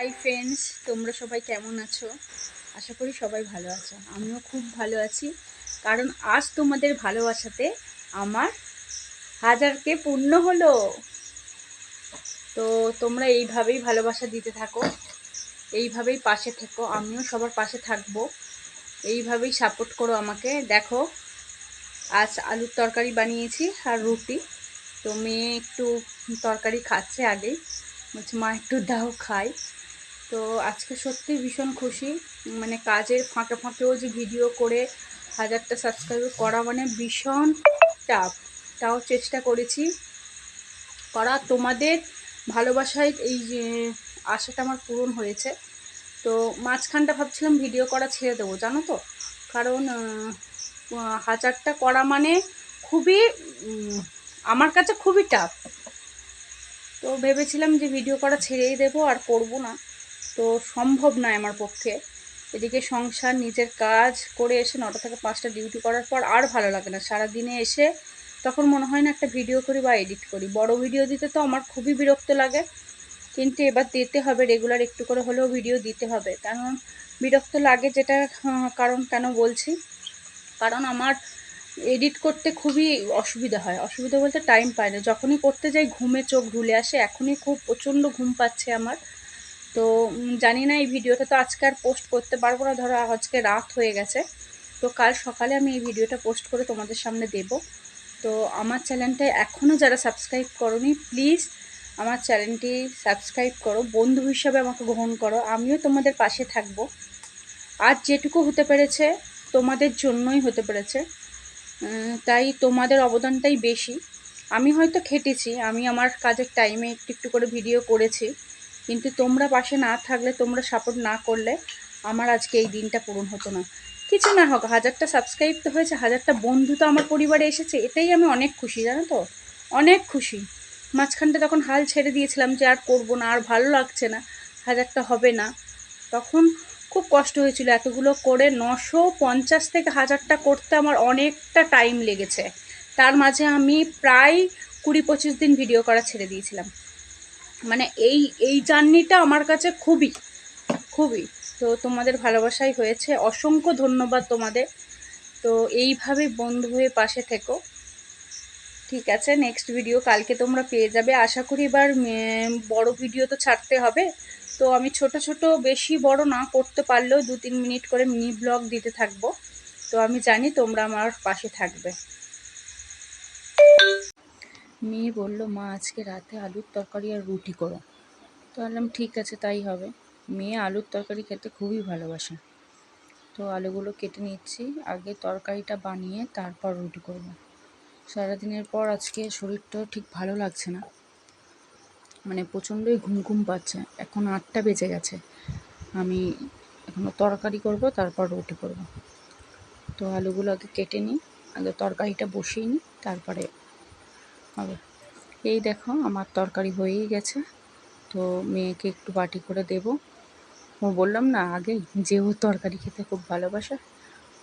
Hi friends তোমরা সবাই কেমন আছো? আশা করি সবাই ভালো আছো। আমিও খুব ভালো আছি। কারণ আজ তোমাদের ভালোবাসাতে আমার হাজারকে পূর্ণ হলো। তো তোমরা এইভাবেই ভালোবাসা দিতে থাকো। এইভাবেই পাশে থেকো। আমিও সবার পাশে থাকব। এইভাবেই সাপোর্ট করো আমাকে। দেখো, আজ আলুর তরকারি বানিয়েছি আর রুটি। তো মেয়ে একটু তরকারি খাচ্ছে আগেই। বলছে, মা, একটু দাও, খাই। তো আজকে সত্যি ভীষণ খুশি। মানে কাজের ফাঁকে ফাঁকেও যে ভিডিও করে হাজারটা সাবস্ক্রাইব করা মানে ভীষণ টাফ তাও চেষ্টা করেছি করা। তোমাদের ভালোবাসায় এই যে আশাটা আমার পূরণ হয়েছে। তো মাঝখানটা ভাবছিলাম ভিডিও করা ছেড়ে দেবো, জানো তো? কারণ হাজারটা করা মানে খুবই আমার কাছে খুবই টাফ তো ভেবেছিলাম যে ভিডিও করা ছেড়েই দেবো, আর করব না। তো সম্ভব নয় আমার পক্ষে। এদিকে সংসার, নিজের কাজ করে এসে নটা থেকে পাঁচটা ডিউটি করার পর আর ভালো লাগে না। সারা দিনে এসে তখন মনে হয় না একটা ভিডিও করি বা এডিট করি। বড় ভিডিও দিতে তো আমার খুবই বিরক্ত লাগে। কিন্তু এবার দিতে হবে, রেগুলার একটু করে হলেও ভিডিও দিতে হবে। কারণ বিরক্ত লাগে যেটা কারণ কেন বলছি? কারণ আমার এডিট করতে খুবই অসুবিধা হয়। অসুবিধা বলতে টাইম পায় না। যখনই করতে যাই, ঘুমে চোখ ঢুলে আসে। এখনই খুব প্রচণ্ড ঘুম পাচ্ছে আমার। তো জানি না, এই ভিডিওটা তো আজকে আর পোস্ট করতে পারব না। ধরো, আজকে রাত হয়ে গেছে। তো কাল সকালে আমি এই ভিডিওটা পোস্ট করে তোমাদের সামনে দেব। তো আমার চ্যানেলটা এখনও যারা সাবস্ক্রাইব করনি প্লিজ আমার চ্যানেলটি সাবস্ক্রাইব করো। বন্ধু হিসাবে আমাকে গ্রহণ করো। আমিও তোমাদের পাশে থাকব। আর যেটুকু হতে পেরেছে, তোমাদের জন্যই হতে পেরেছে। তাই তোমাদের অবদানটাই বেশি। আমি হয়তো খেটেছি। আমি আমার কাজের টাইমে একটু একটু করে ভিডিও করেছি। কিন্তু তোমরা পাশে না থাকলে, তোমরা সাপোর্ট না করলে, আমার আজকে এই দিনটা পূরণ হতো না। কিছু না হোক, হাজারটা সাবস্ক্রাইব তো হয়েছে, হাজারটা বন্ধু তো আমার পরিবারে এসেছে এটাই আমি অনেক খুশি, জানো তো? অনেক খুশি। মাঝখানটা তখন হাল ছেড়ে দিয়েছিলাম যে আর করব না, আর ভালো লাগছে না, হাজারটা হবে না, তখন খুব কষ্ট হয়েছিল। এতগুলো করে নশো পঞ্চাশ থেকে হাজারটা করতে আমার অনেকটা টাইম লেগেছে। তার মাঝে আমি প্রায় কুড়ি পঁচিশ দিন ভিডিও করা ছেড়ে দিয়েছিলাম। মানে এই এই জার্নিটা আমার কাছে খুবই খুবই। তো তোমাদের ভালোবাসাই হয়েছে। অসংখ্য ধন্যবাদ তোমাদের। তো এইভাবে বন্ধু হয়ে পাশে থেকো। ঠিক আছে নেক্সট ভিডিও কালকে তোমরা পেয়ে যাবে। আশা করি এবার বড় ভিডিও তো ছাড়তে হবে। তো আমি ছোট ছোট, বেশি বড় না করতে পারলেও দু তিন মিনিট করে মিনি ব্লগ দিতে থাকব। তো আমি জানি তোমরা আমার পাশে থাকবে। মেয়ে বলল, মা, আজকে রাতে আলুর তরকারি আর রুটি করো। তো বললাম, ঠিক আছে, তাই হবে। মেয়ে আলুর তরকারি খেতে খুবই ভালোবাসে। তো আলুগুলো কেটে নিচ্ছি, আগে তরকারিটা বানিয়ে তারপর রুটি করব। সারাদিনের পর আজকে শরীরটাও ঠিক ভালো লাগছে না। মানে প্রচণ্ডই ঘুম ঘুম পাচ্ছে। এখন আটটা বেজে গেছে। আমি এখনও তরকারি করব, তারপর রুটি করব। তো আলুগুলো আগে কেটে নিই, আগে তরকারিটা বসিয়ে নিই, তারপরে হবে। এই দেখো আমার তরকারি হয়েই গেছে। তো মেয়েকে একটু বাটি করে দেব। ও বললাম না, আগে যে ও তরকারি খেতে খুব ভালোবাসে।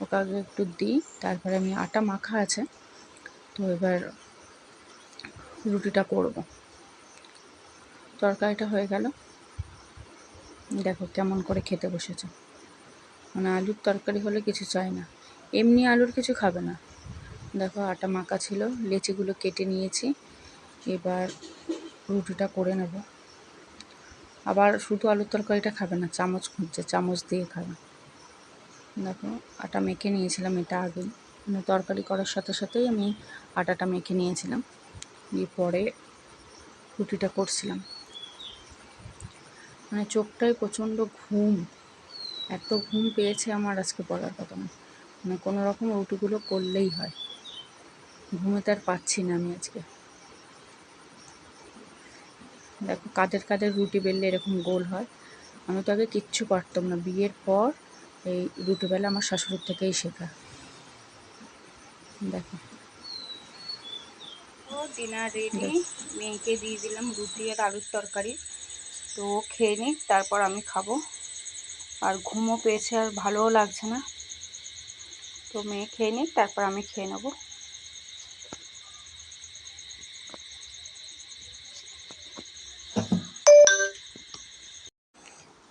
ওকে আগে একটু দিই, তারপরে আমি আটা মাখা আছে। তো এবার রুটিটা করব। তরকারিটা হয়ে গেল। দেখো কেমন করে খেতে বসেছে। মানে আলুর তরকারি হলে কিছু চায় না। এমনি আলুর কিছু খাবে না। দেখো আটা মাখা ছিল, লেচিগুলো কেটে নিয়েছি। এবার রুটিটা করে নেব। আবার শুধু আলুর তরকারিটা খাবে না, চামচ খুঁজছে, চামচ দিয়ে খাবে। দেখো আটা মেখে নিয়েছিলাম এটা আগেই মানে তরকারি করার সাথে সাথেই আমি আটাটা মেখে নিয়েছিলাম। দিয়ে পরে রুটিটা করছিলাম। মানে চোখটায় প্রচণ্ড ঘুম। এত ঘুম পেয়েছে আমার আজকে বলার কথা না। মানে কোনো রকম রুটিগুলো করলেই হয়। ঘুমোতে আর পাচ্ছি না আমি আজকে। দেখো কাদের কাদের রুটি বেললে এরকম গোল হয় আমি তো আগে কিচ্ছু পারতাম না। বিয়ের পর এই রুটি বেলা আমার শাশুড়ির থেকেই শেখা। দেখো। ডিনার রেডি মেয়েকে দিয়ে দিলাম রুটি আর আলুর তরকারি। তো ও খেয়ে নিক তারপর আমি খাব। আর ঘুমও পেয়েছে আর ভালোও লাগছে না। তো মেয়ে খেয়ে নিক তারপর আমি খেয়ে নেব।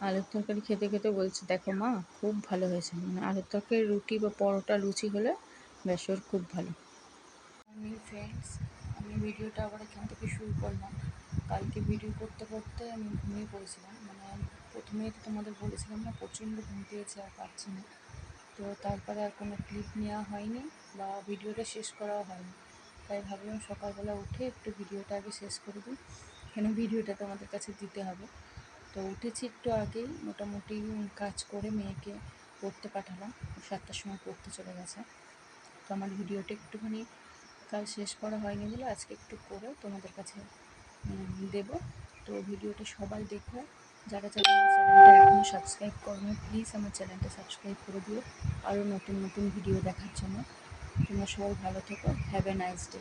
আলুর তরকারি খেতে খেতে বলছে, দেখো মা, খুব ভালো হয়েছে। মানে আলুর তরকারি রুটি বা পরোটা লুচি হলে ব্যাস ওর খুব ভালো। আমি ফ্রেন্ডস আমি ভিডিওটা আবার এখান থেকে শুরু করলাম। কালকে ভিডিও করতে করতে আমি ঘুমিয়ে পড়েছিলাম। মানে প্রথমেই তো তোমাদের বলেছিলাম না, প্রচণ্ড ঘুম পেয়েছে আর পাচ্ছি না। তো তারপরে আর কোনো ক্লিপ নেওয়া হয়নি বা ভিডিওটা শেষ করাও হয়নি। তাই ভাবলাম সকালবেলা উঠে একটু ভিডিওটা আগে শেষ করে দিই। কেন ভিডিওটা তোমাদের কাছে দিতে হবে? তো উঠেছি একটু আগেই মোটামুটি কাজ করে মেয়েকে পড়তে পাঠালাম। সাতটার সময় পড়তে চলে গেছে। তো আমার ভিডিওটা একটুখানি কাল শেষ করা হয়নি বলে আজকে একটু করে তোমাদের কাছে দেব। তো ভিডিওটা সবাই দেখো। যারা যারা আমার চ্যানেলটা এখনও সাবস্ক্রাইব করো প্লিজ আমার চ্যানেলটা সাবস্ক্রাইব করে দিও। আরও নতুন নতুন ভিডিও দেখার জন্য। তোমরা সবাই ভালো থেকো। Have a nice day